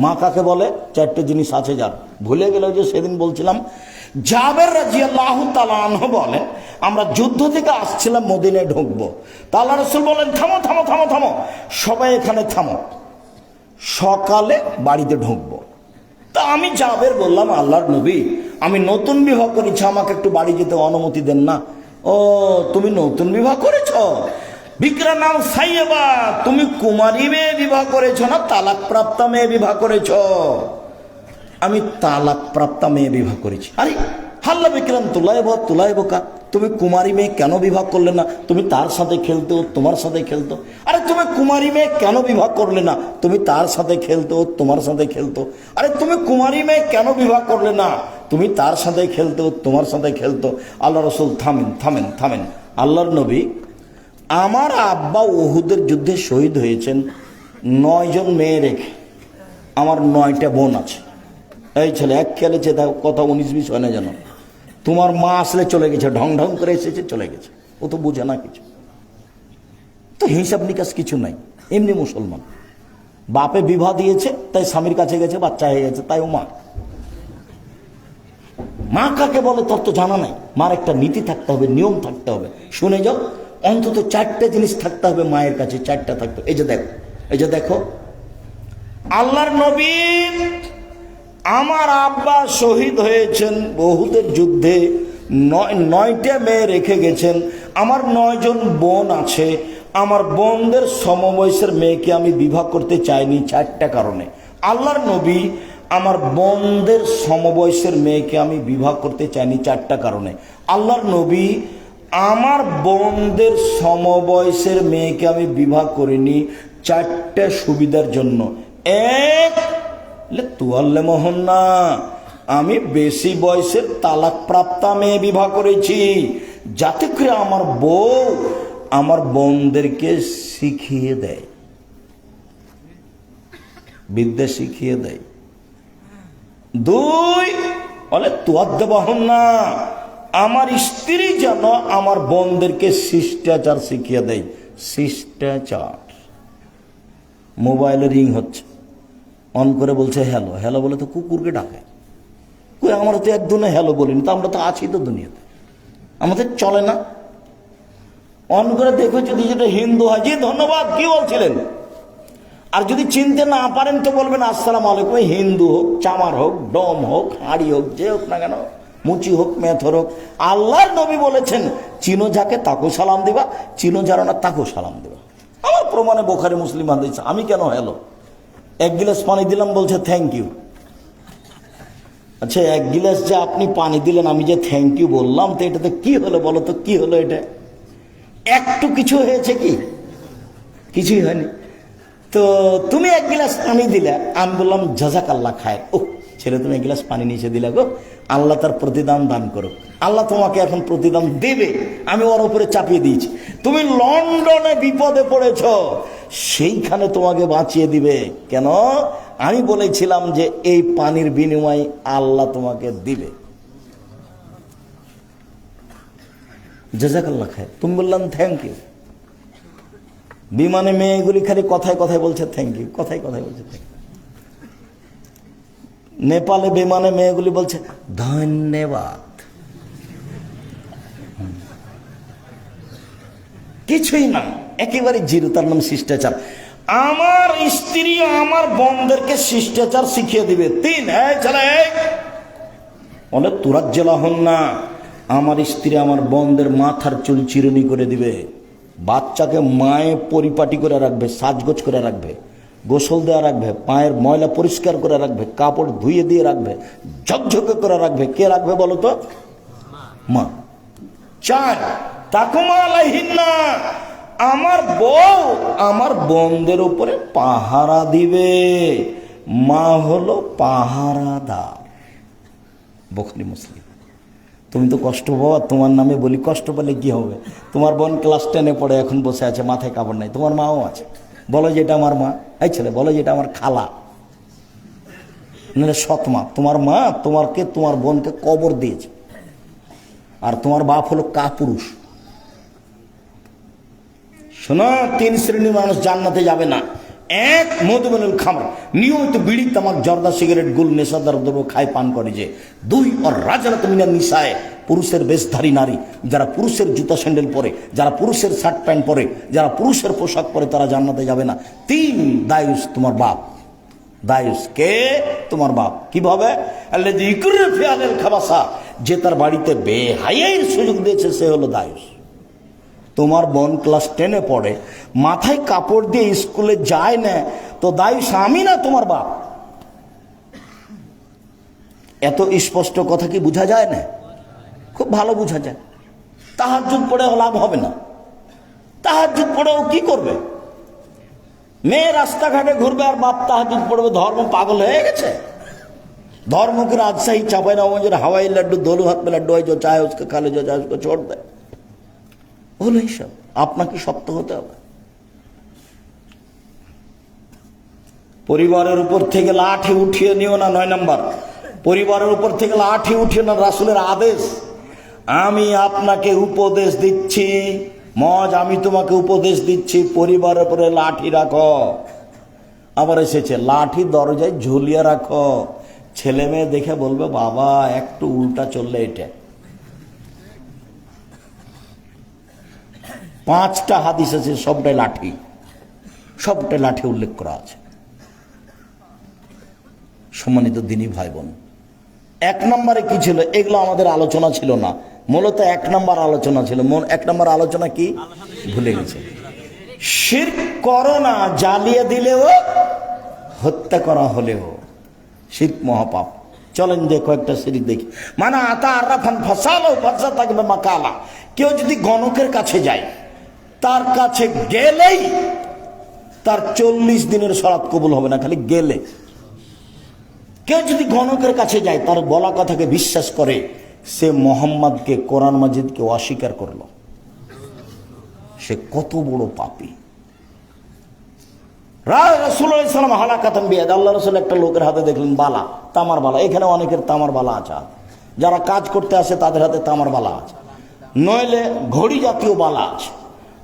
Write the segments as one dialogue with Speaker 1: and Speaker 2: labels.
Speaker 1: মা কাকে বলে? চারটে জিনিস আছে যার। ভুলে গেল যে সেদিন বলছিলাম, জাবের রাজি আল্লাহ তালাহ বলে, আমরা যুদ্ধ থেকে আসছিলাম, মদিনায় ঢুকবো। তা আল্লাহ রসুল বলেন, থামো থামো থামো থামো। সবাই এখানে থামো। সকালে বাড়িতে ঢুকবো। তা আমি যাবের বললাম, আল্লাহর নবী, আমি নতুন বিবাহ করেছি, আমাকে একটু বাড়ি যেতে অনুমতি দেন না। ও, তুমি নতুন বিবাহ করেছ? বিক্রা নাম সাইয়েবা, তুমি কুমারী মেয়ে বিবাহ করেছ না তালাক প্রাপ্তা মেয়ে বিবাহ করেছ? আমি তালাক প্রাপ্তা মেয়ে বিবাহ করেছি। আরে, হাল্লা বিক্রাম, তুলাইব তুলাইব কা? তুমি কুমারী মেয়ে কেন বিবাহ করলে না? তুমি তার সাথে খেলতো, তোমার সাথে খেলতো? আরে, তুমি কুমারী মেয়ে কেন বিবাহ করলে না? তুমি তার সাথে খেলতো, তোমার সাথে খেলতো? আরে, তুমি কুমারী মেয়ে কেন বিবাহ করলে না? তুমি তার সাথে খেলতো, তোমার সাথে খেলতো? আল্লাহ রসুল থামেন থামেন থামেন। আল্লাহর নবী আমার আব্বা ওহুদের যুদ্ধে শহীদ হয়েছেন নয়জন মেয়ে রেখে। আমার নয়টা বোন আছে। এই ছেলে, এক খেলেছে তা কথা উনিশ বিশ হয় না যেন। তোমার মা আসলে চলে গেছে, ঢং ঢং করে এসেছে, চলে গেছে। ও তো বোঝে না কিছু। তো হিসাব নিকাশ কিছু নাই। এমনি মুসলমান। বাপে বিবাহ দিয়েছে, তাই স্বামীর কাছে গেছে, বাচ্চা হয়ে গেছে, তাই ও মা। মা কাকে বলে তোর তো জানা নাই। মার একটা নীতি থাকতে হবে, নিয়ম থাকতে হবে। শুনে যাও। অন্তত চারটে জিনিস থাকতে হবে মায়ের কাছে, চারটা থাকতে এই যে দেখো, এই যে দেখো, আল্লাহর নবী আমার আব্বা শহীদ হয়েছেন বহুদের যুদ্ধে, নয়, নয়টা মেয়ে রেখে গেছেন, আমার নয়জন বোন আছে, আমার বোনদের সমবয়সের মেয়েকে আমি বিবাহ করতে চাইনি চারটা কারণে। আল্লাহর নবী আমার বোনদের সমবয়সের মেয়েকে আমি বিবাহ করতে চাইনি চারটা কারণে। আল্লাহর নবী আমার বোনদের সমবয়সের মেয়েকে আমি বিবাহ করিনি চারটা সুবিধার জন্য। এক তুয়াল্লে মোহন না, আমি বেশি বয়সের তালাক প্রাপ্তা মেয়ে বিবাহ করেছি। যাতে করে আমার বউ আমার বোনদেরকে শিখিয়ে দেয়। বিদ্যা শিখিয়ে দেয়। দুই, বলে তুয়াদ্দ বহন না আমার স্ত্রী যেন আমার বোনদেরকে শিষ্টাচার শিখিয়ে দেয়। শিষ্টাচার। মোবাইলে রিং হচ্ছে। অন করে বলছে, হ্যালো হ্যালো বলে তো কুকুরকে ডাকে। কই, আমরা তো একদিনে হ্যালো বলিনি, তো আমরা তো আছি তো দুনিয়াতে। আমাদের চলে না। অন করে দেখো যদি যেটা হিন্দু হয়। জি, ধন্যবাদ, কি বলছিলেন? আর যদি চিনতে না পারেন তো বলবেন, আসসালাম আলাইকুম হিন্দু হোক, চামার হোক, ডম হোক, হাড়ি হোক, যে হোক না কেন মুচি হোক মেথর হোক, আল্লাহর নবী বলেছেন, চিনো যাকে তাকেও সালাম দিবা, চিনো যারা না তাকেও সালাম দিবা। আমার প্রমাণে বোখারে মুসলিম হাদিস, আমি কেন হ্যালো? এক গিলাস পানি দিলাম, বলছে থ্যাংক ইউ আচ্ছা এক গিলাস যে আপনি পানি দিলেন, আমি যে থ্যাংক ইউ বললাম, তো এটাতে কি হলো বলো তো, কি হলো এটা? একটু কিছু হয়েছে কি? কিছুই হয়নি। তো তুমি এক গিলাস পানি দিলে, আমি বললাম জাজাক খায় ও ছেলে তুমি এক গিলাস পানি নিচে দিলে গো। আল্লাহ তার প্রতিদান দান করো আল্লাহ তোমাকে এখন প্রতিদান দেবে। আমি ওর উপরে চাপিয়ে দিয়েছি। তুমি লন্ডনে বিপদে পড়েছ। সেইখানে তোমাকে বাঁচিয়ে দিবে। কেন? আমি বলেছিলাম যে এই পানির বিনিময়ে আল্লাহ তোমাকে দিবে। জাজাকাল্লাহ খায় তুমি বললাম থ্যাংক ইউ বিমানে মেয়েগুলি খালি কথায় কথায় বলছে থ্যাংক ইউ কথায় কথায় বলছে থ্যাংক নেপালে বিমানে মেয়েগুলি বলছে, ধন্যবাদ। কিছুই না, একেবারে জিরো, তার নাম শিষ্টাচার। আমার স্ত্রী আমার বোনদেরকে শিষ্টাচার শিখিয়ে দিবে। তিন, এই ছেলে তুরাত জেলা হন না, আমার স্ত্রী আমার বোনদের মাথার চুল চিরুনি করে দিবে। বাচ্চাকে মায়ে পরিপাটি করে রাখবে, সাজগোজ করে রাখবে। গোসল দেওয়া রাখবে, পায়ের ময়লা পরিষ্কার করে রাখবে, কাপড় ধুয়ে দিয়ে রাখবে, ঝকঝকে করে রাখবে। কে রাখবে বলো তো? মা। চার, তাকুমা আলাইহিন্না। আমার বউ আমার বোনদের উপরে পাহারা দিবে। মা হলো পাহারাদার। বখরি মুসলিম। তুমি তো কষ্ট পাও আর তোমার নামে বলি কষ্ট পেলে কি হবে? তোমার বোন ক্লাস টেনে পড়ে, এখন বসে আছে, মাথায় কাপড় নাই। তোমার মাও আছে। বলো যে এটা আমার মা। এই ছেলে, বলো যে এটা আমার খালা। নাহলে সৎ মা। তোমার মা তোমারকে, তোমার বোনকে কবর দিয়েছে। আর তোমার বাপ হলো কাপুরুষ। শোনো, তিন শ্রেণির মানুষ জান্নাতে যাবে না। এক মধুবনুল খামর। নিয়মিত বিড়ি, তামাক, জর্দা, সিগারেট, গুল, নেশাদার দ্রব্য খায়, পান করে যে। দুই, ওর রাজারাত মিনার নিশায়। পুরুষের বেশধারী নারী, যারা পুরুষের জুতা স্যান্ডেল পরে, যারা পুরুষের শার্ট প্যান্ট পরে, যারা পুরুষের পোশাক পরে তারা জান্নাতে যাবে না। তিন, দায়ুস তোমার বাপ। দায়ুস কে? তোমার বাপ। কীভাবে খাবাসা। যে তার বাড়িতে বেহাইয়ের সুযোগ দিয়েছে, সে হলো দায়ুস। তোমার বোন ক্লাস টেনে পড়ে, মাথায় কাপড় দিয়ে স্কুলে যায় না, তো দায়ুস আমি না তোমার বাপ? এত স্পষ্ট কথা কি বোঝা যায় না? খুব ভালো বোঝা যায় তাহার যুগ পড়ে লাভ হবে না তাহার যুগ পড়েও কি করবে মেয়ে রাস্তাঘাটে ঘুরবে আর বাপ তাহাজুদ পড়বে ধর্ম পাগল হয়ে গেছে धर्म के राजशाही चापाई ना जो हवाई लड्डू दोनों हाथ में लड्डू है जो चाहे उसको खा ले जो चाहे उसको छोड़ दे বলো এইসব আপনাকে শক্ত হতে হবে পরিবারের উপর থেকে লাঠি উঠিয়ে নিও না নয় নাম্বার পরিবারের উপর থেকে লাঠি উঠিয়ে না রাসুলের আদেশ আমি আপনাকে উপদেশ দিচ্ছি। মজ, আমি তোমাকে উপদেশ দিচ্ছি। পরিবারের উপরে লাঠি রাখো। আবার এসেছে, লাঠি দরজায় ঝুলিয়ে রাখো। ছেলে মেয়ে দেখে বলবে, বাবা, একটু উল্টা চললে এটা। পাঁচটা হাদিস আছে সবটাই লাঠি। সবটাই লাঠি উল্লেখ করা আছে। সম্মানিত দিনী ভাই বোন, এক নম্বরে কি ছিল? এগুলো আমাদের আলোচনা ছিল না। মূলত এক নম্বর আলোচনা ছিল। এক নম্বর আলোচনা কি? ভুলে গেছে। শির করোনা জ্বালিয়ে দিলেও, হত্যা করা হলেও। শির মহাপাপ। চলেন যে কয়েকটা সিরিজ দেখি। মানে আতা আরাফান ফসালো ফসা থাকবে মাকালা। কেউ যদি গণকের কাছে যায়, তার কাছে গেলেই তার চল্লিশ দিনের সরাত কবুল হবে না, খালি গেলে। কেউ যদি গণকের কাছে যায়, তার বলা কথাকে বিশ্বাস করে সে মোহাম্মদকে কোরআন মাজিদকে অস্বীকার করল। সে কত বড় পাপী। রাসুলাম হালাকাতাম বিয়াদ। আল্লাহ রসুল একটা লোকের হাতে দেখলেন, বালা, তামার বালা। এখানে অনেকের তামার বালা আছে। যারা কাজ করতে আসে, তাদের হাতে তামার বালা আছে। নইলে ঘড়ি জাতীয় বালা আছে।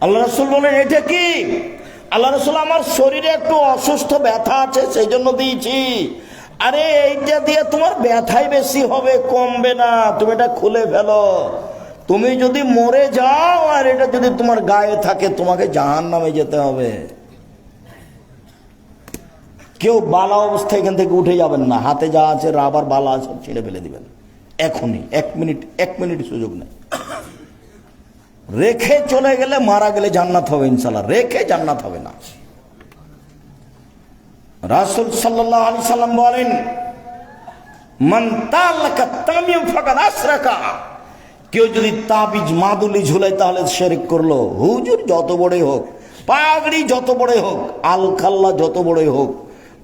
Speaker 1: আল্লাহ রসুল বলেন, এটা কি? আল্লাহ রসুল, আমার শরীরে একটু অসুস্থ ব্যথা আছে সেই জন্য দিয়েছি। আরে এইটা দিয়ে তোমার ব্যথাই বেশি হবে, কমবে না, তুমি এটা খুলে ফেলো। তুমি যদি মরে যাও, আর এটা যদি তোমার গায়ে থাকে, তোমাকে জাহান নামে যেতে হবে। কেউ বালা অবস্থায় এখান থেকে উঠে যাবেন না। হাতে যা আছে, রাবার বালা আছে, ছেড়ে ফেলে দিবেন। এখনই, এক মিনিট এক মিনিট সুযোগ নেই। রেখে চলে গেলে মারা গেলে জান্নাত হবে ইনশাল্লাহ রেখে জান্নাত হবে না। রাসুল সাল্লাহ আলি সাল্লাম বলেন কেউ যদি তাবিজ মাদুলি ঝুলাই তাহলে শেরেক করল। হুজুর যত বড়ই হোক পাগড়ি যত বড়ই হোক আল খাল্লা যত বড়ই হোক,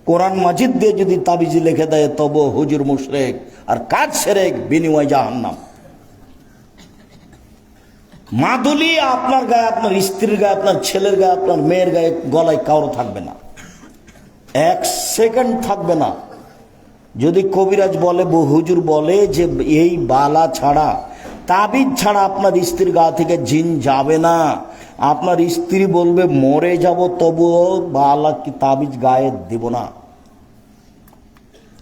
Speaker 1: কোরআন মাজিদ দিয়ে যদি তাবিজ লিখে দেয় তব হুজুর মুশরেক আর কাজ সেরেক, বিনিময় জাহান্নাম। মাদুলি আপনার গায়ে, আপনার স্ত্রীর গায়ে, আপনার ছেলের গায়ে, আপনার মেয়ের গায়ে গলায় কারও থাকবে না। এক সেকেন্ড থাকবে না। যদি কবিরাজ বলে হুজুর বলে যে এই বালা ছাড়া, তাবিজ ছাড়া আপনার স্ত্রীর গা থেকে জিন যাবে না। আপনার স্ত্রী বলবে, মরে যাব, তবুও বালা কি তাবিজ গায়ে দিব না।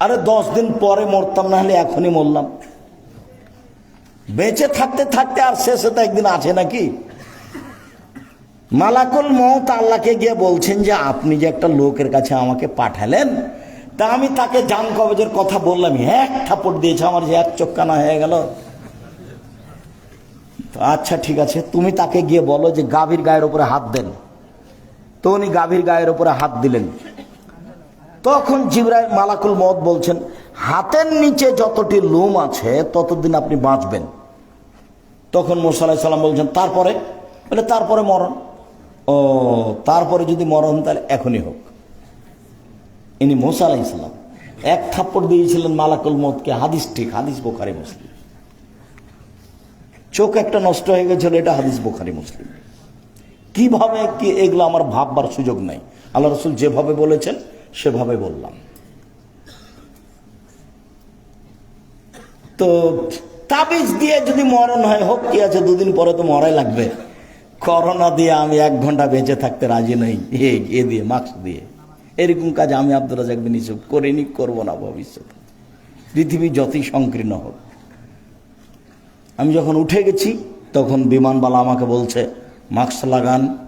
Speaker 1: আরে দশ দিন পরে মরতাম, না হলে এখনই মরলাম। বেঁচে থাকতে থাকতে আর শেষে তো একদিন আছে নাকি? মালাকুল মত আল্লাহকে গিয়ে বলছেন যে, আপনি যে একটা লোকের কাছে আমাকে পাঠালেন, তা আমি তাকে জান কবজের কথা বললাম। এক থাপড় দিয়েছে আমার, যে এক চক্কানা হয়ে গেল। আচ্ছা ঠিক আছে, তুমি তাকে গিয়ে বলো যে, গাভীর গায়ের উপরে হাত দেন। তো উনি গাভীর গায়ের উপরে হাত দিলেন। তখন জিবরাই মালাকুল মত বলছেন, হাতের নিচে যতটি লোম আছে, ততদিন আপনি বাঁচবেন। তখন মোসালাই সাল্লাম বলছেন, তারপরে? বলে, তারপরে মরণ। ও, তারপরে যদি মরণ, তাহলে এখনই হোক। ইনি মোসা আলাই ইসলাম এক থাপ্পড় দিয়েছিলেন মালাকুল মতকে হাদিস ঠিক, হাদিস বোখারি, মুসলিম। চোখ একটা নষ্ট হয়ে গেছিল, এটা হাদিস বোখারি, মুসলিম। কীভাবে কি এগুলো আমার ভাববার সুযোগ নাই? আল্লাহ রসুল যেভাবে বলেছেন, সেভাবে বললাম। তো তাবিজ দিয়ে যদি মরণ হয়, হোক কি আছে, দুদিন পরে তো মরাই লাগবে। করোনা দিয়ে আমি এক ঘণ্টা বেঁচে থাকতে রাজি নই। এ দিয়ে, মাস্ক দিয়ে। এরকম কাজ আমি আব্দুল রাজাক বিন ইউসুফ করিনি, করব না ভবিষ্যতে। পৃথিবী যতই সংকীর্ণ হোক। আমি যখন উঠে গেছি, তখন বিমানবালা আমাকে বলছে, মাস্ক লাগান,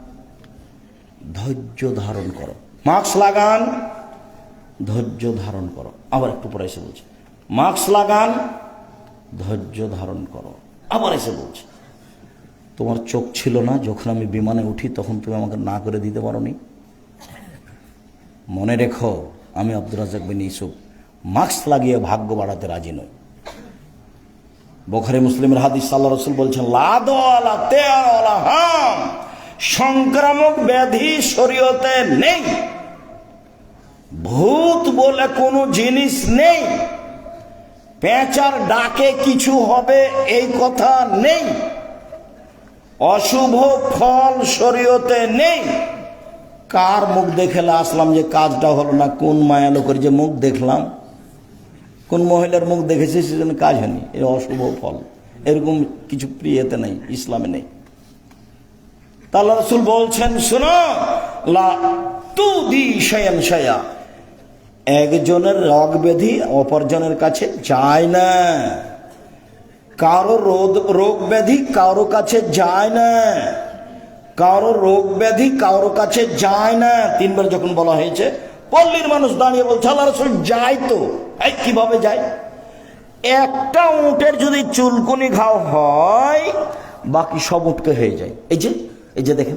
Speaker 1: ধৈর্য ধারণ করো। মাস্ক লাগান, ধৈর্য ধারণ করো। আবার একটু পরে এসে বলছে, মাস্ক লাগান, ধৈর্য ধারণ করো। আবার এসে বলছে তোমার চোখ ছিল না, যখন আমি বিমানে উঠি তখন তুমি আমাকে না করে দিতে পারো নি মনে রেখো, আমি আব্দুল রাজাক বিন ইসুফ মাস্ক লাগিয়ে ভাগ্য বাড়াতে রাজি নই। বোখারি মুসলিমের হাদিস আল্লাহ রসুল বলছেন সংক্রামক ব্যাধি শরীয়তে নেই। ভূত বলে কোনো জিনিস নেই। পেঁচার ডাকে কিছু হবে, এই কথা নেই। অশুভ ফল শরীয়তে নেই। কার মুখ দেখলে আসলাম যে কাজটা হলো না? কোন মায়া লোকের যে মুখ দেখলাম? কোন মহিলার মুখ দেখেছি সেজন্য কাজ হয়নি? এ অশুভ ফল। এরকম কিছু প্রিয়তে নেই, ইসলামে নেই। তাল্লা রসুল বলছেন, শোনো, লা তু দি শয়ন শয়া। একজনের রোগ ব্যাধি অপরজনের কাছে যায় না। কারও রোগ রোগ ব্যাধি কারও কাছে যায় না। কারও রোগ ব্যাধি কারও কাছে যায় না। তিনবার যখন বলা হয়েছে, পল্লীর মানুষ দাঁড়িয়ে বলছে, আল্লাহ রসুল যায় তো। এই কীভাবে যায়? একটা উঁটের যদি চুলকুনি ঘাও হয়, বাকি সব উঠকে হয়ে যায়। এই যে এই যে দেখেন,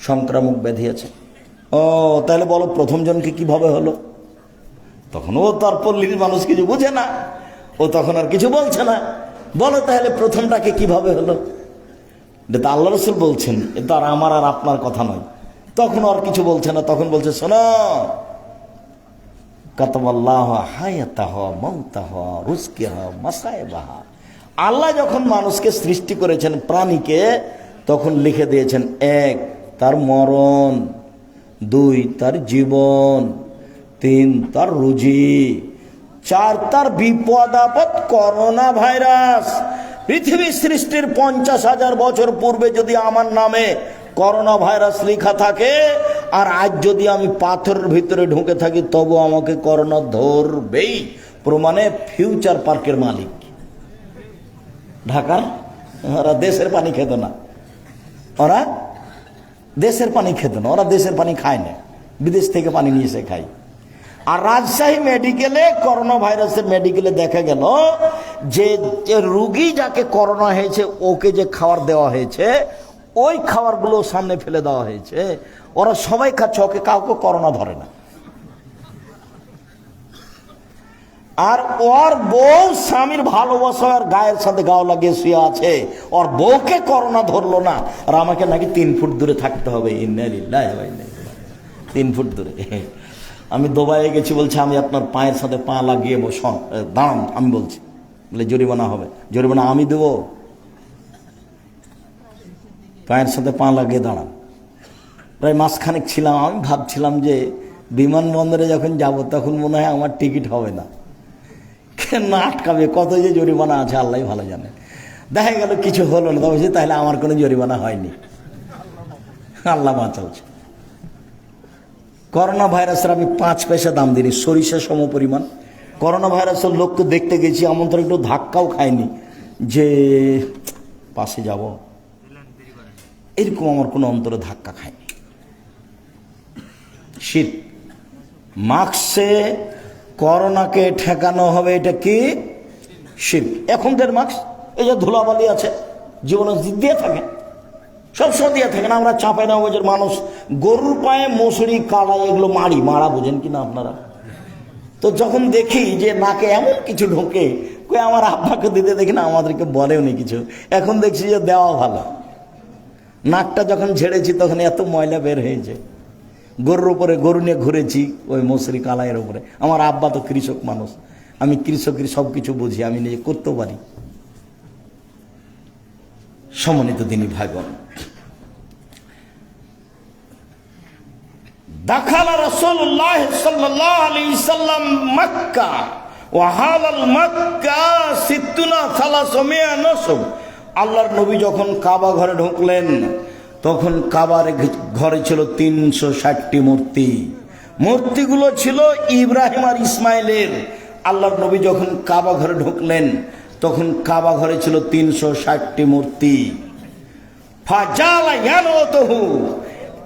Speaker 1: সংক্রামক ব্যাধি আছে। ও, তাহলে বলো প্রথম জনকে কীভাবে হলো? তখন ও তো আর পল্লীর মানুষ কিছু বুঝে না। ও তখন আর কিছু বলছে না। বলো তাহলে প্রথমটাকে কীভাবে হলো? এটা তো আল্লাহ রসুল বলছেন, এ তো আর আমার আর আপনার কথা নয়। তখন আর কিছু বলছে না, তখন বলছে, শোনো, কাতাবাল্লাহ হায়াতাহ মৌতাহ রুজকিহ, মাসায়বাহ। আল্লাহ যখন মানুষকে সৃষ্টি করেছেন প্রাণীকে, তখন লিখে দিয়েছেন, এক, তার মরণ, দুই, তার জীবন, তিন, তার রুজি চার তার বিপদ আপদ করোনা ভাইরাস পৃথিবী সৃষ্টির পঞ্চাশ হাজার বছর পূর্বে যদি আমার নামে করোনা ভাইরাস লেখা থাকে, আর আজ যদি আমি পাথরের ভিতরে ঢুকে থাকি, তবু আমাকে করোনা ধরবেই। প্রমাণে ফিউচার পার্কের মালিক। ঢাকার? ওরা দেশের পানি খেত না। ওরা দেশের পানি খেত না, ওরা দেশের পানি খায় না। বিদেশ থেকে পানি নিয়ে এসে খায়। আর রাজশাহী মেডিকেলে করোনা ভাইরাসের মেডিকেলে দেখা গেল যে রুগী যাকে করোনা হয়েছে, ওকে যে খাবার দেওয়া হয়েছে, ওই খাবারগুলো সামনে ফেলে দেওয়া হয়েছে। ওরা সবাই খাচ্ছে, ওকে কাউকে করোনা ধরে না। আর ওর বউ স্বামীর ভালোবাসা আর গায়ের সাথে গাও লাগিয়ে শুয়ে আছে। ওর বউকে করোনা ধরলো না। আর আমাকে নাকি তিন ফুট দূরে থাকতে হবে। তিন ফুট দূরে। আমি দুবাইয়ে গেছি বলছে, আমি আপনার পায়ের সাথে পা লাগিয়ে বসন। দাঁড়ান, আমি বলছি। বলে, জরিমানা হবে। জরিমানা আমি দেবো? পায়ের সাথে পা লাগিয়ে দাঁড়ান। প্রায় মাসখানেক ছিলাম, আমি ভাবছিলাম যে বিমানবন্দরে যখন যাব, তখন মনে হয় আমার টিকিট হবে না। কেন আটকাবে, কত যে জরিমানা আছে, আল্লাহ ভালো জানে। দেখা গেল, কিছু হলো না, তবে তাহলে আমার কোনো জরিমানা হয়নি। আল্লাহ বাঁচালছে করোনা ভাইরাসের আমি পাঁচ পয়সা দাম দিইনি সরিষা সম পরিমাণ। করোনা ভাইরাসের লোককে দেখতে গেছি এমন তো একটু ধাক্কাও খায়নি যে পাশে যাব। এরকম আমার কোনো অন্তরে ধাক্কা খায়নি শীত মাস্কে করোনাকে ঠেকানো হবে এটা কি? শীত এখনকার মাস্ক, এই যে ধুলাবালি আছে, জীবনে দিয়ে থাকে। সবসময় দিয়ে থাকে না, আমরা চাপাই না ওজের মানুষ। গরুর পায়ে মশুরি কাড়া এগুলো মারি। মারা বোঝেন কিনা আপনারা? তো যখন দেখি যে নাকে এমন কিছু ঢোকে, কই আমার আব্বাকে দিতে দেখি না, আমাদেরকে বলেও নি কিছু। এখন দেখছি যে দেওয়া ভালো। নাকটা যখন ঝেড়েছি, তখন এত ময়লা বের হয়েছে। গরুর উপরে গরু নিয়ে ঘুরেছি, ওই মশুরি কালাইয়ের উপরে। আমার আব্বা তো কৃষক মানুষ। আমি কৃষকের সব কিছু বুঝি, আমি নিজে করতেও পারি। সমন্বিত দিনী ভাই বোন দাখালা রসুল্লাহ সাল্লাহ আলী সাল্লাম মক্কা ওয়াহালাল মক্কা সিদ্দুনা সালা সমিয়া নসব। আল্লাহর নবী যখন কাবা ঘরে ঢুকলেন, তখন কাবার ঘরে ছিল তিনশো ষাটটি মূর্তি। মূর্তিগুলো ছিল ইব্রাহিম আর ইসমাইলের। আল্লাহর নবী যখন কাবা ঘরে ঢুকলেন তখন কাবা ঘরে ছিল তিনশো ষাটটি মূর্তি।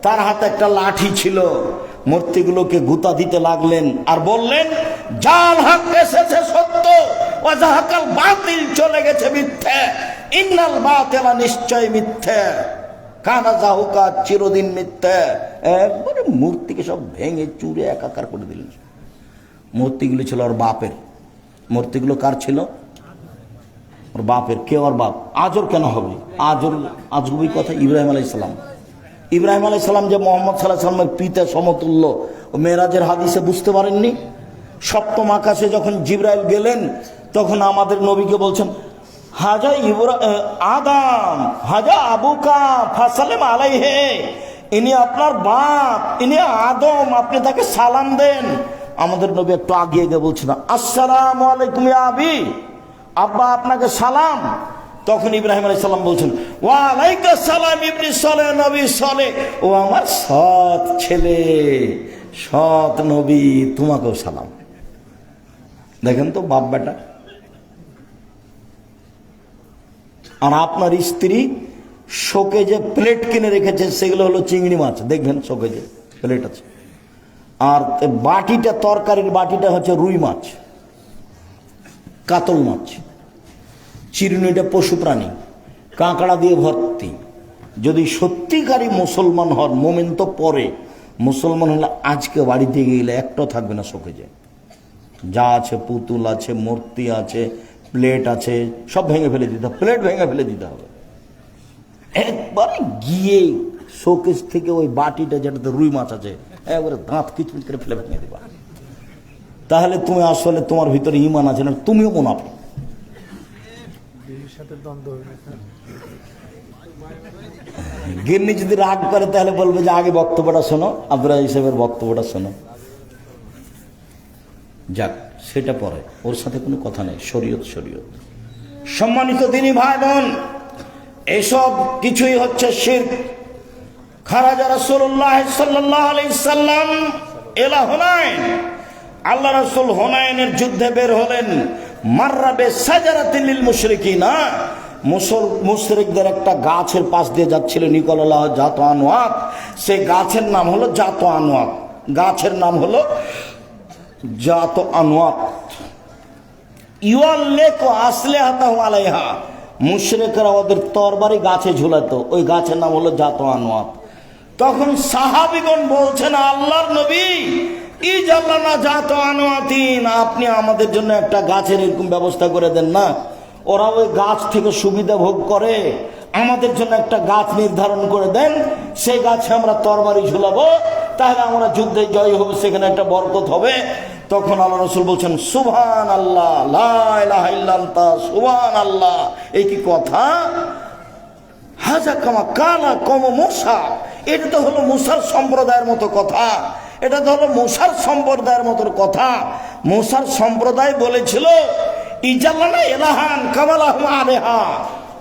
Speaker 1: তার হাতে একটা লাঠি ছিল। মূর্তিগুলোকে গুতা দিতে লাগলেন আর বললেন, জাল হক এসেছে সত্য, ওয়াজাহাকাল বাতিল চলে গেছে মিথ্যে, ইন্নাল বাতিলা নিশ্চয় মিথ্যে, কানা জাহুকা চিরদিন মিথ্যে। একবারে মূর্তিকে সব ভেঙে চুরে একাকার করে দিলেন। মূর্তিগুলো ছিল ওর বাপের। মূর্তিগুলো কার ছিল? ওর বাপের, কে ওর বাপ? আজর কেন হবে? আজর আজগুবি কথা ইব্রাহিম আলাইসালাম ইব্রাহিম আলাইসালাম যে মোহাম্মদ সাল্লাহ সাল্লামের পিতা সমতুল্য ও মেয়েরাজের হাদিসে বুঝতে পারেননি? সপ্তম আকাশে যখন জিব্রাইল গেলেন, তখন আমাদের নবীকে বলছেন, হাজা ইব্রা আদাম, হাজা আবুকা ফাসালেম আলাইহে। ইনি আপনার বাপ, ইনি আদম, আপনি তাকে সালাম দেন। আমাদের নবী একটু আগিয়ে গিয়ে বলছেন, আসসালামু আলাইকুম আবি। আব্বা, আপনাকে সালাম। তখন ইব্রাহিম আলাই সালাম বলছেন ওয়ালাইকা সালাম ইবনি সলে, নবী সলে। ও আমার সৎ ছেলে, সৎ নবী, তোমাকেও সালাম। দেখেন তো বাপ বেটা। আর আপনার স্ত্রী শোকে যে প্লেট কিনে রেখেছে, সেগুলো হলো চিংড়ি মাছ। দেখবেন শোকে যে প্লেট আছে। আর বাটিটা, তরকারির বাটিটা হচ্ছে রুই মাছ। কাতল মাছ। চিরুনিটা পশু প্রাণী। কাঁকড়া দিয়ে ভর্তি। যদি সত্যিকারই মুসলমান হন মোমেন তো পরে, মুসলমান হলে আজকে বাড়িতে গেলে একটাও থাকবে না শোকে যে। যা আছে, পুতুল আছে, মূর্তি আছে, প্লেট আছে, সব ভেঙে ফেলে দিতে হবে। প্লেট ভেঙে ফেলে দিতে হবে। একবারে গিয়ে শোকেস থেকে ওই বাটিটা যেটাতে রুই মাছ আছে, একবারে দাঁত কিচমিচ করে ফেলে ভেঙে দিবা। তাহলে তুমি আসলে তোমার ভিতরে ইমান আছে না, তুমিও মুনাফি গিন্নি যদি রাগ করে, তাহলে বলবে যে, আগে বক্তব্যটা শোনো আব্দুল হিসেবের বক্তব্যটা শোনো। যাক, সেটা পরে। ওর সাথে কোনো কথা নেই, শরীয়ত শরীয়ত। সম্মানিত দিনী ভাই বোন এসব কিছুই হচ্ছে শির খারাজা রাসূলুল্লাহ সাল্লাল্লাহু আলাইহি সাল্লাম এলা হুনাইন আল্লাহ রাসূল হুনাইনের যুদ্ধে বের হলেন। মাররাবে সাজারাতিল লিল মুশরিকিনা। মুসল মুশরিকদের একটা গাছের পাশ দিয়ে যাচ্ছিল নিকলাল্লাহ জাত আনোয়াত সেই গাছের নাম হলো জাত আনোয়াত গাছের নাম হলো জাত আনোয়াত ইউয়াল্লেক আসলে হাতা আলাইহা। মুশরেকরা ওদের তরবারি গাছে ঝুলাতো। ওই গাছের নাম হলো জাত আনোয়াত তখন সাহাবিগণ বলছেন, আল্লাহর নবী জাত আনোয়াতিন, আপনি আমাদের জন্য একটা গাছের এরকম ব্যবস্থা করে দেন না। ওরা ওই গাছ থেকে সুবিধা ভোগ করে, আমাদের জন্য একটা গাছ নির্ধারণ করে দেন। সেই গাছে আমরা তরবারি ঝুলাবো, তাহলে আমরা যুদ্ধে জয় হবে, সেখানে একটা বরকত হবে। তখন আল্লাহ রসুল বলছেন সুভান আল্লাহ সুভান আল্লাহ এই কি কথা? হাজা কামা কালা কম মশা এটা তো হলো মুসার সম্প্রদায়ের মতো কথা। এটা ধরো মুসার সম্প্রদায়ের মতো কথা। মুসার সম্প্রদায় বলেছিল এলাহান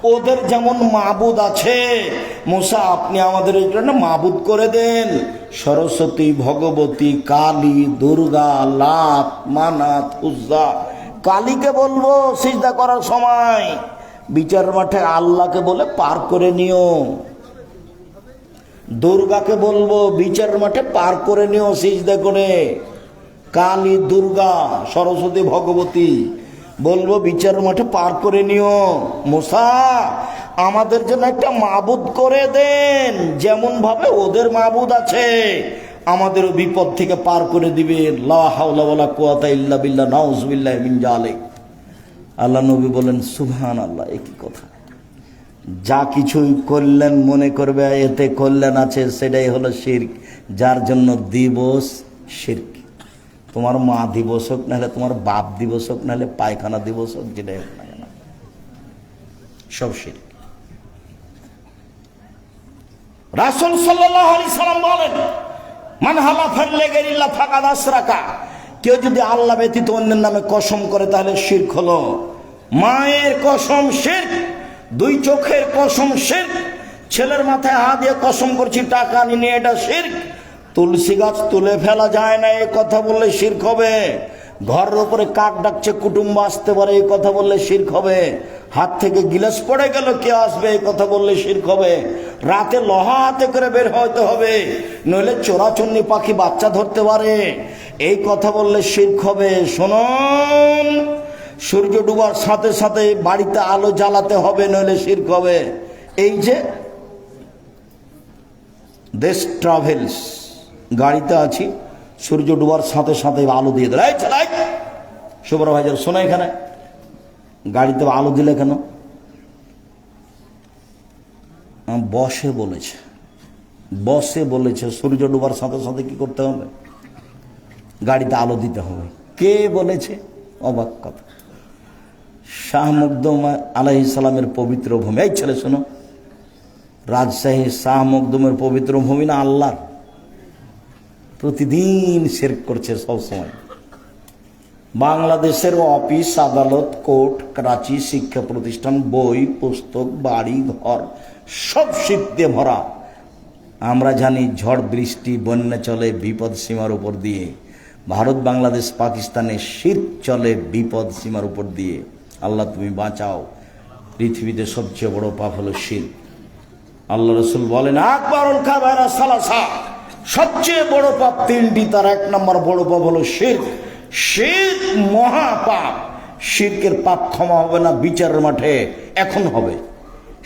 Speaker 1: ওদের যেমন মাবুদ আছে মুসা আপনি আমাদের জন্য মাবুদ করে দেন। সরস্বতী, ভগবতী, কালী, দুর্গা, লাত, মানাত, উজ্জা। কালীকে বলব, সিজদা করার সময়। বিচার মাঠে আল্লাহকে বলে পার করে নিও। দুর্গাকে বলব, বিচার মাঠে পার করে নিও সিজদা করে কালী, দুর্গা, সরস্বতী, ভগবতী, বলব বিচার মাঠে পার করে নিও। মোসা, আমাদের জন্য একটা মাবুদ করে দেন। যেমন ভাবে ওদের মাবুদ আছে, আমাদেরও বিপদ থেকে পার করে দিবে আল্লাহ নবী বলেন সুবহান আল্লাহ একই কথা। যা কিছুই করলেন মনে করবে, এতে কল্যাণ আছে, সেটাই হলো শির্ক। যার জন্য দিবস শির্ক। তোমার মা দিবস হোক, নাহলে তোমার বাপ দিবস হোক, নাহলে পায়খানা দিবস হোক, যেটাই হোক না কেন। সব শির্ক। রাসুল সাল্লাম বলেন, মান হালা ফাল্লে গেরিল্লা ফাঁকা দাস রাখা কেউ যদি আল্লাহ ব্যতীত অন্যের নামে কসম করে, তাহলে শির্ক হলো মায়ের কসম শির্ক। দুই চোখের কসম শির্ক। ছেলের মাথায় হাত দিয়ে কসম করছি, টাকা নিয়ে এটা শির্ক। তুলসী গাছ তুলে ফেলা যায় না, এ কথা বললে শির্ক হবে। ঘরের উপরে কাক ডাকছে, কুটুম্ব আসতে পারে এই কথা বললে শির্ক হবে। হাত থেকে গিলাস পড়ে গেল, কে আসবে এই কথা বললে শির্ক হবে। রাতে লোহা হাতে করে বের হইতে হবে, নইলে চোরাচন্নি পাখি বাচ্চা ধরতে পারে। এই কথা বললে শির্ক হবে। শুনুন। সূর্য ডুবার সাথে সাথে বাড়িতে আলো জ্বালাতে হবে, নইলে শির্ক হবে। এই যে দেশ ট্রাভেলস গাড়িতে আছি, সূর্য ডুবার সাথে সাথে আলো দিয়ে এই চালাই সুপারভাইজার শোনো এখানে। গাড়িতে আলো দিলে কেন? বসে বলেছে। বসে বলেছে, সূর্য ডুবার সাথে সাথে কি করতে হবে? গাড়িতে আলো দিতে হবে। কে বলেছে? অবাক কথা। শাহ মুকদম আলাহ ইসলামের পবিত্র ভূমি। এই ছেলে শোনো, রাজশাহী শাহ মকদুমের পবিত্র ভূমি না আল্লাহর? প্রতিদিন শেরক করছে সবসময় বাংলাদেশের অফিস, আদালত, কোর্ট, করাচি, শিক্ষা প্রতিষ্ঠান, বই, পুস্তক, বাড়ি, ঘর, সব শীত ভরা। আমরা জানি ঝড়, বৃষ্টি, বন্যা চলে বিপদ সীমার উপর দিয়ে। ভারত, বাংলাদেশ, পাকিস্তানে শীত চলে বিপদ সীমার উপর দিয়ে। আল্লাহ তুমি বাঁচাও। পৃথিবীতে সবচেয়ে বড় পাপ হলো শীত আল্লাহ রসুল বলেন, আকবরুল সবচেয়ে বড় পাপ তিনটি, তার এক নম্বর বড় পাপ হলো শির্ক শির্ক মহা পাপ। শির্কের পাপ ক্ষমা হবে না বিচারের মাঠে, এখন হবে।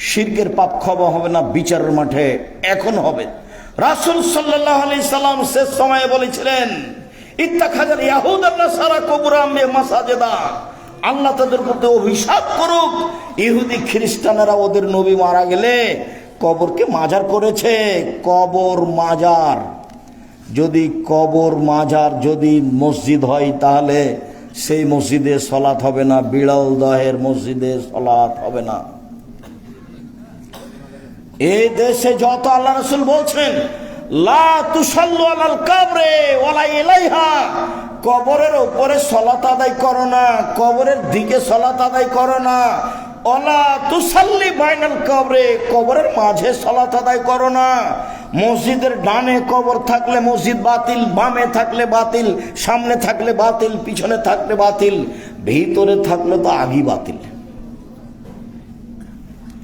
Speaker 1: শির্কের পাপ ক্ষমা হবে না বিচারের মাঠে, এখন হবে। রাসুল সাল্লাহ আলি সাল্লাম শেষ সময়ে বলেছিলেন ইত্তাখাজার ইয়াহুদ আল্লাহ সারা কবুরাম মাসাজেদা। আল্লাহ তাদের প্রতি অভিশাপ করুক। ইহুদি খ্রিস্টানেরা ওদের নবী মারা গেলে কবরকে মাজার করেছে। কবর মাজার। যদি কবর মাজার যদি মসজিদ হয় তাহলে সেই মসজিদে সলাৎ হবে না, বিড়াল দহের মসজিদে সলাৎ হবে না। এই দেশে যত আল্লাহ রসুল বলছেন, লা তুসাল্লু আলাল কাবরে ওয়ালা ইলাইহা কবরের উপরে সলাত আদায় করো না, কবরের দিকে সলাত আদায় করো না। ওলা তুসাল্লি বাইনাল কবরে, কবরের মাঝে সলাত আদায় করো না। মসজিদের ডানে কবর থাকলে মসজিদ বাতিল, বামে থাকলে বাতিল, সামনে থাকলে বাতিল, পিছনে থাকলে বাতিল, ভিতরে থাকলে তো আগই বাতিল।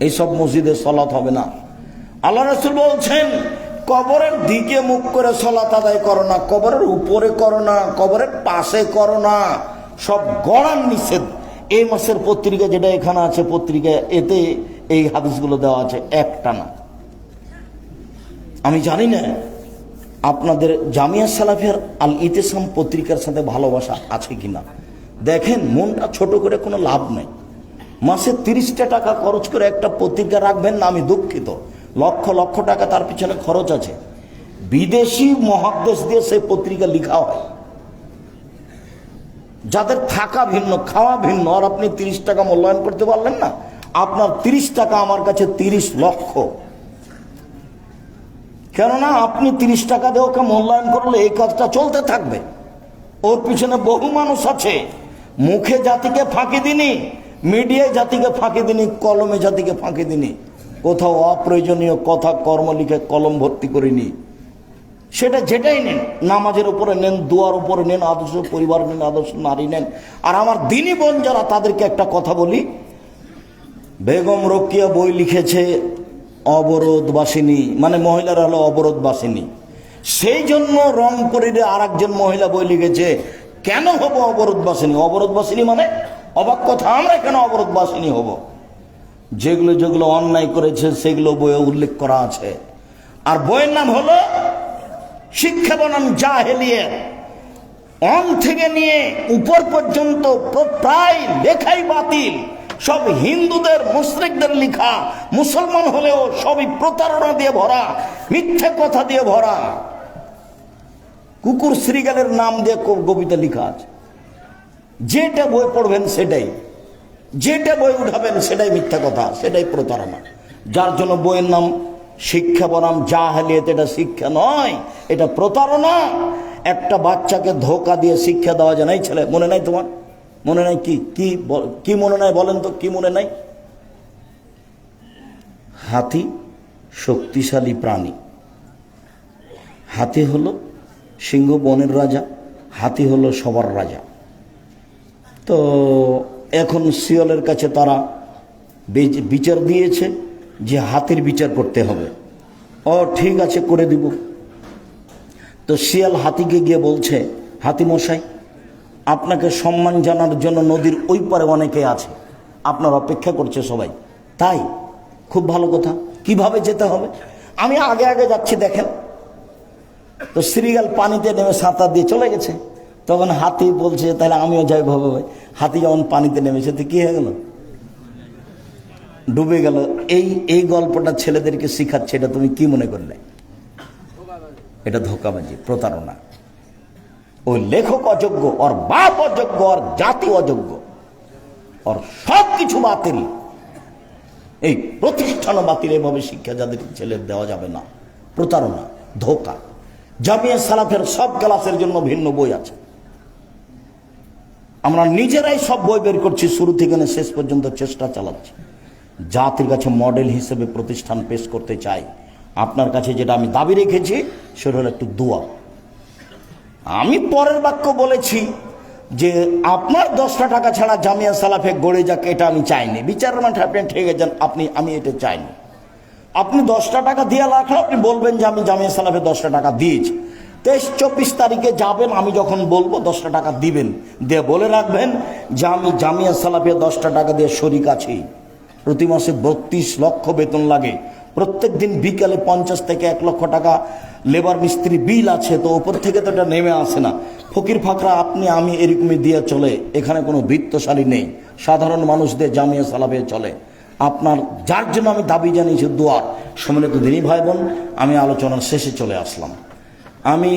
Speaker 1: এইসব মসজিদে সলাত হবে না। আল্লাহ রসুল বলছেন কবরের দিকে মুখ করে সলাত আদায় করো না, কবরের উপরে করো না, কবরের পাশে করো না। সব গড়ান নিষেধ। এই মাসের পত্রিকা যেটা এখানে আছে, পত্রিকা এতে এই হাদিসগুলো দেওয়া আছে, একটা না। আমি জানি না আপনাদের জামিয়া সালাফিয়ার আল ইতেসাম পত্রিকার সাথে ভালোবাসা আছে কিনা। দেখেন, মনটা ছোট করে কোনো লাভ নেই। মাসে তিরিশটা টাকা খরচ করে একটা পত্রিকা রাখবেন না, আমি দুঃখিত। লক্ষ লক্ষ টাকা তার পিছনে খরচ আছে। বিদেশি মহাদেশ দিয়ে সেই পত্রিকা লিখা হয়। যাদের থাকা ভিন্ন, খাওয়া ভিন্ন, আর আপনি তিরিশ টাকা মূল্যায়ন করতে পারলেন না, আপনার তিরিশ টাকা আমার কাছে তিরিশ লক্ষ। কেননা আপনি তিরিশ টাকা দিয়ে ওকে মূল্যায়ন করলে এই কাজটা চলতে থাকবে। ওর পিছনে বহু মানুষ আছে। মুখে জাতিকে ফাঁকি দিনি, মিডিয়ায় জাতিকে ফাঁকি দিনি, কলমে জাতিকে ফাঁকি দিনি। কোথাও অপ্রয়োজনীয় কথা কর্ম লিখে কলম ভর্তি করিনি। সেটা যেটাই নেন, নামাজের উপরে নেন, দুয়ার উপরে নেন, আদর্শ পরিবার নেন, আদর্শ নারী নেন। আর আমার দিনী বোন যারা, তাদেরকে একটা কথা বলি। বেগম রকিয়া বই লিখেছে অবরোধবাসিনী মানে মহিলারা হলো অবরোধবাসিনী। সেই জন্য রংপুরের আর একজন মহিলা বই লিখেছে, কেন হব অবরোধবাসিনী? অবরোধবাসিনী মানে অবাক কথা, আমরা কেন অবরোধবাসিনী হব? যেগুলো যেগুলো অন্যায় করেছে, সেগুলো বইয়ে উল্লেখ করা আছে। আর বইয়ের নাম হলো শিক্ষা বনাম জাহেলিয়ে। অন থেকে নিয়ে উপর পর্যন্ত প্রায় লেখাই বাতিল। সব হিন্দুদের মুসলিকদের লেখা। মুসলমান হলেও সবই প্রতারণা দিয়ে ভরা, মিথ্যে কথা দিয়ে ভরা। কুকুর শ্রীগালের নাম দিয়ে কবিতা লেখা আছে। যেটা বই পড়বেন সেটাই। যেটা বই উঠাবেন সেটাই মিথ্যা কথা, সেটাই প্রতারণা। যার জন্য বইয়ের নাম শিক্ষা বনাম, যা জাহালিয়ত এটা শিক্ষা নয়, এটা প্রতারণা। একটা বাচ্চাকে ধোকা দিয়ে শিক্ষা দেওয়া যায় নাই ছেলে, মনে নাই তোমার? মনে নাই কি কি কি মনে নাই বলেন তো, কি মনে নাই? হাতি শক্তিশালী প্রাণী। হাতি হলো সিংহ বনের রাজা, হাতি হলো সবার রাজা। তো এখন শিয়ালের কাছে তারা বিচ- বিচার দিয়েছে যে হাতির বিচার করতে হবে। ও, ঠিক আছে, করে দিব। তো শিয়াল হাতিকে গিয়ে বলছে, হাতি মশাই, আপনাকে সম্মান জানার জন্য নদীর ওই পারে অনেকে আছে। আপনার অপেক্ষা করছে সবাই। তাই, খুব ভালো কথা। কীভাবে যেতে হবে? আমি আগে আগে যাচ্ছি, দেখেন। তো শ্রীগাল পানিতে নেমে সাঁতার দিয়ে চলে গেছে। তখন হাতি বলছে, তাহলে আমিও যাই ভাবে ভাই। হাতি যখন পানিতে নেমেছে তো কি হয়ে গেল? ডুবে গেল। এই এই গল্পটা ছেলেদেরকে শিখাচ্ছে, এটা তুমি কি মনে করলে? এটা ধোকাবাজি, প্রতারণা। ওই লেখক অযোগ্য, ওর বাপ অযোগ্য, ওর জাতি অযোগ্য, ওর সব কিছু বাতিল। এই প্রতিষ্ঠান বাতিল। এভাবে শিক্ষা যাদের ছেলে দেওয়া যাবে না। প্রতারণা, ধোকা। জামিয়া সালাফের সব ক্লাসের জন্য ভিন্ন বই আছে। আমরা নিজেরাই সব বই বের করছি, শুরু থেকে শেষ পর্যন্ত চেষ্টা চালাচ্ছি। জাতির কাছে মডেল হিসেবে প্রতিষ্ঠান পেশ করতে চাই। আপনার কাছে যেটা আমি দাবি রেখেছি, সেটা হলো একটু দোয়া। আমি পরের বাক্য বলেছি যে, আপনার দশটা টাকা ছাড়া জামিয়া সালাফে গড়ে যাক, এটা আমি চাইনি। বিচারের মাঠে আপনি ঠেকে যান, আপনি, আমি এটা চাইনি। আপনি দশটা টাকা দিয়ে রাখলে আপনি বলবেন যে আমি জামিয়া সালাফে দশটা টাকা দিয়েছি। তেইশ চব্বিশ তারিখে যাবেন, আমি যখন বলব দশটা টাকা দিবেন। দিয়ে বলে রাখবেন, যে আমি জামিয়া সালাফে দশটা টাকা দিয়ে শরিক আছি। প্রতি মাসে বত্রিশ লক্ষ বেতন লাগে। প্রত্যেক দিন বিকালে পঞ্চাশ থেকে এক লক্ষ টাকা লেবার মিস্ত্রি বিল আছে, তো ওপর থেকে তো এটা নেমে আসে না। ফকির ফাকরা, আপনি, আমি এরকমই দিয়ে চলে। এখানে কোনো বৃত্তশালী নেই। সাধারণ মানুষদের জামিয়া সালাফে চলে। আপনার, যার জন্য আমি দাবি জানিয়েছি দোয়ার সম্মিলিত দিনী ভাই বোন আমি আলোচনার শেষে চলে আসলাম। আমি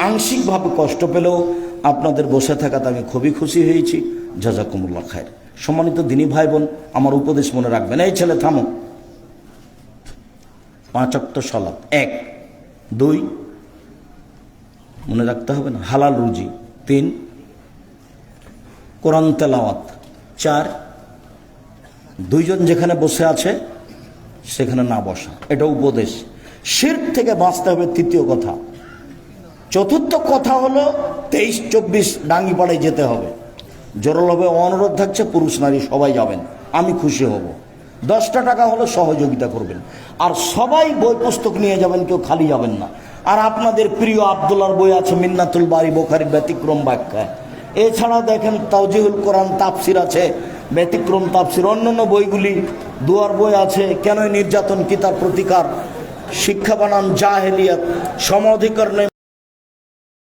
Speaker 1: আংশিকভাবে কষ্ট পেলেও আপনাদের বসে থাকাতে আমি খুবই খুশি হয়েছি। জাজাকুমুল্লাহ খায়ের। সম্মানিত দিনী ভাই বোন আমার উপদেশ মনে রাখবেন। এই ছেলে, থামো। পাঁচ অক্ট সলাপ এক, দুই, মনে রাখতে হবে না, হালাল রুজি। তিন, কোরআন তেলাওয়াত। চার, দুইজন যেখানে বসে আছে, সেখানে না বসা। এটা উপদেশ। শির থেকে বাঁচতে হবে, তৃতীয় কথা। চতুর্থ কথা হলো তেইশ, চব্বিশ ডাঙ্গিপাড়ায় যেতে হবে। জোরালভাবে অনুরোধ থাকছে, পুরুষ নারী সবাই যাবেন। আমি খুশি হব। দশটা টাকা হলে সহযোগিতা করবেন। আর সবাই বই পুস্তক নিয়ে যাবেন, কেউ খালি যাবেন না। আর আপনাদের প্রিয় আবদুল্লার বই আছে, মিন্নাতুল বাড়ি বোখারির ব্যতিক্রম ব্যাখ্যা। এছাড়া দেখেন তাওজিহুল কোরআন তাপসির আছে, ব্যতিক্রম তাপসির অন্যান্য বইগুলি, দুয়ার বই আছে কেন নির্যাতন কি তার প্রতিকার? শিক্ষা বানান জাহেলিয়াত সম অধিকরণে